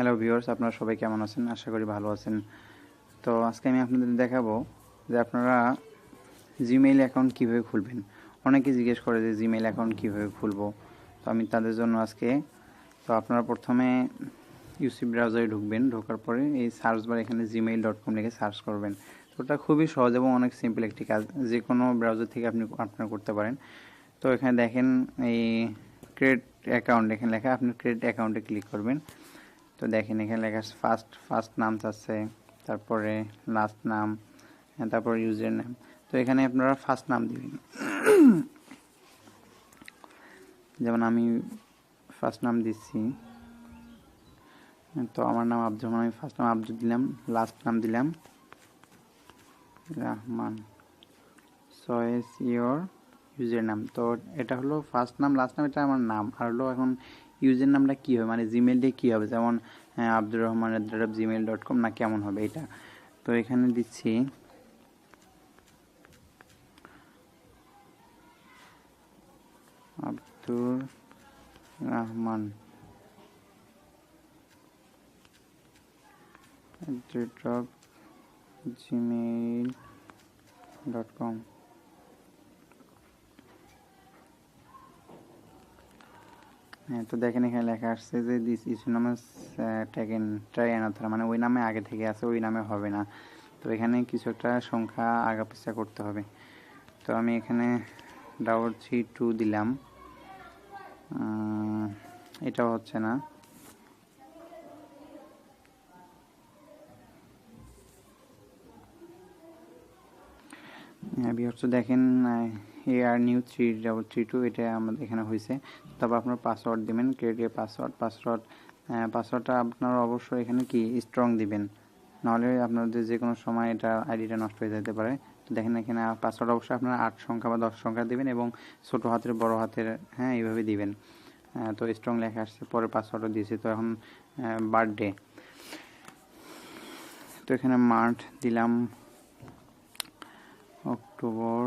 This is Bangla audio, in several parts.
হ্যালো ভিউয়ার্স আপনারা সবাই কেমন আছেন? আশা করি ভালো আছেন। তো আজকে আমি আপনাদের দেখাবো যে আপনারা জিমেইল অ্যাকাউন্ট কীভাবে খুলবেন। অনেকে জিজ্ঞেস করে যে জিমেইল অ্যাকাউন্ট কীভাবে খুলবো। তো আমি তাদের জন্য আজকে, তো আপনারা প্রথমে ইউসি ব্রাউজারে ঢুকবেন। ঢোকার পরে এই সার্চ বার এখানে জিমেইল ডট কম লিখে সার্চ করবেন। তো ওটা খুবই সহজ এবং অনেক সিম্পল একটি কাজ। যে কোনো ব্রাউজার থেকে আপনি আপনারা করতে পারেন। তো এখানে দেখেন এই ক্রেডিট অ্যাকাউন্ট এখানে লেখা। আপনি ক্রেডিট অ্যাকাউন্টে ক্লিক করবেন। তো দেখেন এখানে লেখা আছে ফার্স্ট ফার্স্ট নাম আছে তারপরে লাস্ট নাম হ্যাঁ, তারপর ইউজার নাম তো এখানে আপনারা ফার্স্ট নাম দিবেন। যেমন আমি ফার্স্ট নাম দিচ্ছি। তো আমার নাম আব্দুর রহমান আমি ফার্স্ট নাম আব্দুল দিলাম লাস্ট নাম দিলাম। রহমান। চয়েস ইয়োর ইউজার নাম তো এটা হলো ফার্স্ট নাম লাস্ট নাম এটা আমার নাম। আর হলো এখন ইউজার নামটা কী হবে? মানে জিমেল দিয়ে কী হবে? যেমন Abdur Rahman Gmail dot com না কেমন হবে এটা? তো এখানে দিচ্ছি, Abdur Rahman Gmail dot com হ্যাঁ তো দেখেন এখানে লেখা আসছে যে দিস ইস নামে ট্যাগেন ট্রাই অ্যানাথার মানে ওই নামে আগে থেকে আছে, ওই নামে হবে না। তো এখানে কিছু একটা সংখ্যা আগা পিছা করতে হবে। তো আমি এখানে ডাবল থ্রি টু দিলাম। এটাও হচ্ছে না। হ্যাঁ বিহার্স দেখেন আর new three double three two এটা আমাদের এখানে হয়েছে তারপর আপনার পাসওয়ার্ড দিবেন ক্রেডিট পাসওয়ার্ড পাসওয়ার্ড পাসওয়ার্ডটা আপনারা অবশ্যই এখানে কি স্ট্রং দিবেন। নাহলে আপনাদের যে কোনো সময় এটা আইডিটা নষ্ট হয়ে যেতে পারে। দেখেন এখানে পাসওয়ার্ড অবশ্যই আপনারা আট সংখ্যা বা দশ সংখ্যা দিবেন এবং ছোট হাতের, বড় হাতের হ্যাঁ এইভাবে দিবেন। তো স্ট্রং লেখা আসছে, পরে পাসওয়ার্ডও দিয়েছি, তো এখন বার্থডে তো এখানে মার্চ দিলাম অক্টোবর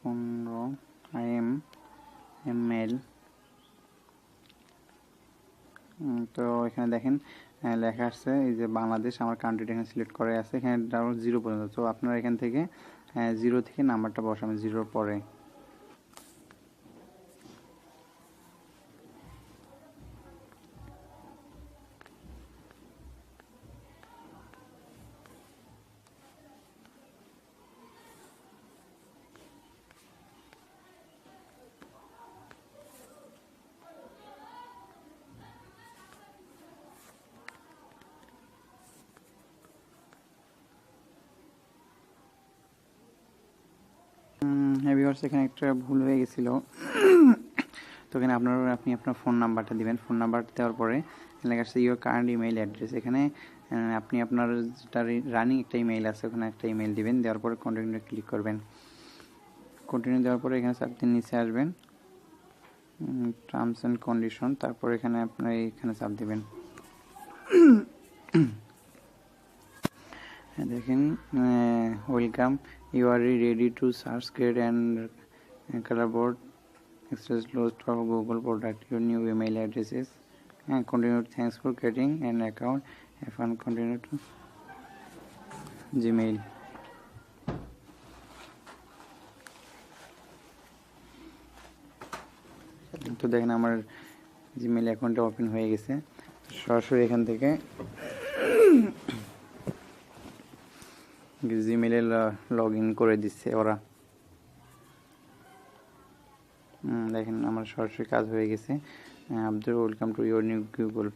পনেরো এম এম এল তো এখানে দেখেন লেখা আসছে এই যে বাংলাদেশ আমার কান্ট্রিটা এখানে সিলেক্ট করে আছে, এখানে ডাবল জিরো পর্যন্ত। তো আপনারা এখান থেকে জিরো থেকে নাম্বারটা বসাবেন জিরোর পরে। ভিউয়ার্স এখানে একটা ভুল হয়ে গেছিল। তো এখানে আপনার, আপনি আপনার ফোন নাম্বারটা দিবেন। ফোন নাম্বার দেওয়ার পরে লেখা আসছে ইউর কারেন্ট ইমেইল অ্যাড্রেস এখানে আপনি আপনার যেটা রানিং একটা ইমেইল আছে, ওখানে একটা ইমেইল দিবেন। দেওয়ার পরে কন্টিনিউ ক্লিক করবেন। কন্টিনিউ দেওয়ার পরে এখানে আপনি নিচে আসবেন। টার্মস অ্যান্ড কন্ডিশন তারপর এখানে আপনার এখানে চাপ দিবেন। দেখেন welcome you are ready to search grade and colour board express lost for Google product your new email addresses হ্যাঁ continue thanks for getting an account have and continue to Gmail তো দেখেন আমার জিমেইল অ্যাকাউন্টটা ওপেন হয়ে গেছে। সরাসরি এখান থেকে জিমেলে লগ ইন করে দিচ্ছে ওরা। দেখেন আমার সরাসরি কাজ হয়ে গেছে। Abdul welcome to your new Google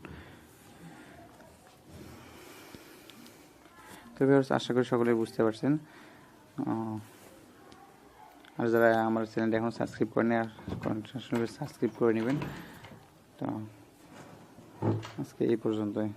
তো আশা করি সকলে বুঝতে পারছেন। আর যারা আমার চ্যানেলটা এখন সাবস্ক্রাইব করেনি আর সাবস্ক্রাইব করে নেবেন। তো আজকে এই পর্যন্তই।